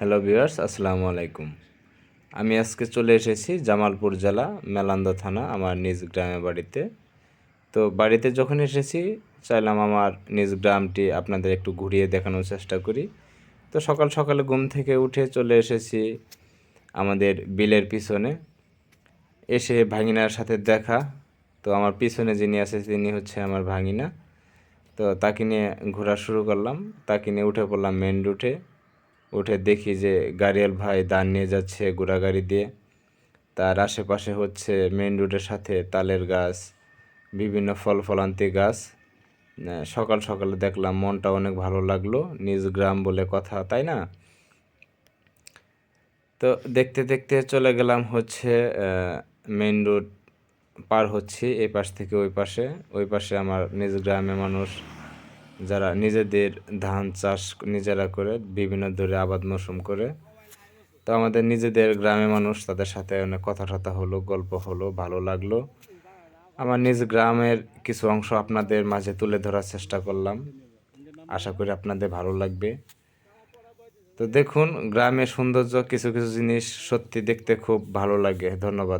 Hello viewers, আসসালামু আলাইকুম। আমি আজকে চলে এসেছি জামালপুর জেলা, মেলান্দ থানা, আমার নিজ গ্রামে বাড়িতে। তো বাড়িতে যখন এসেছি, চাইলাম আমার নিজ গ্রামটি আপনাদের একটু ঘুরিয়ে দেখানোর চেষ্টা করি। তো সকাল সকালে ঘুম থেকে উঠে চলে এসেছি আমাদের বিলের পিছনে। এসে ভাগিনার সাথে দেখা। তো আমার পিছনে যিনি আছে, তিনি হচ্ছে আমার ভাগিনা। তো তাকে নিয়ে ঘোরা শুরু করলাম। তাকে নিয়ে উঠে পড়লাম মেন রুটে উঠে দেখি যে গাড়িয়াল ভাই দান নিয়ে যাচ্ছে গাড়ি দিয়ে। তার আশেপাশে হচ্ছে মেন রোডের সাথে তালের গাছ, বিভিন্ন ফল ফলান্তি গাছ। সকাল সকালে দেখলাম মনটা অনেক ভালো লাগল, নিজ গ্রাম বলে কথা, তাই না? তো দেখতে দেখতে চলে গেলাম হচ্ছে মেন রোড পার হচ্ছি, এই পাশ থেকে ওই পাশে। ওই পাশে আমার নিজ গ্রামে মানুষ যারা নিজেদের ধান চাষ নিজেরা করে, বিভিন্ন ধরে আবাদ মৌসুম করে, তো আমাদের নিজেদের গ্রামে মানুষ তাদের সাথে অনেক কথা টথা হলো, গল্প হলো, ভালো লাগল। আমার নিজ গ্রামের কিছু অংশ আপনাদের মাঝে তুলে ধরার চেষ্টা করলাম। আশা করি আপনাদের ভালো লাগবে। তো দেখুন, গ্রামের সৌন্দর্য, কিছু কিছু জিনিস সত্যি দেখতে খুব ভালো লাগে। ধন্যবাদ।